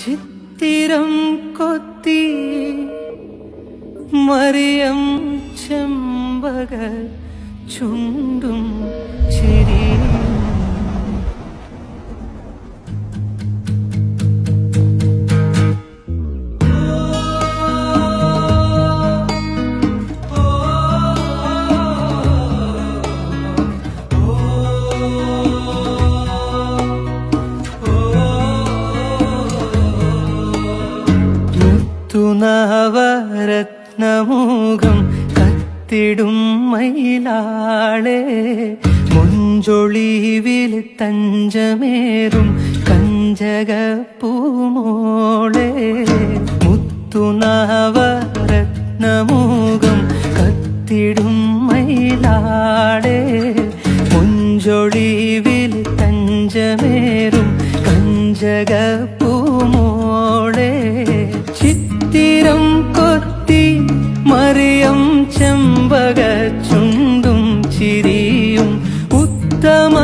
ചിത്തിരം കൊത്തി മറിയം ചെമ്പക ചുണ്ടും മുത്തുനവരത്നമുഖം കത്തിടും മയിലാളെ. മുഞ്ചൊളിവിൽ തഞ്ചമേറും കഞ്ചക പൂമോളെ മുത്തുനവരത്നമുഖം കത്തിടും മയിലാളെ. മുഞ്ചൊളിവിൽ തഞ്ചമേറും കഞ്ചക പൂമോളെ ചുണ്ടും ചിരിയും ഉത്തമ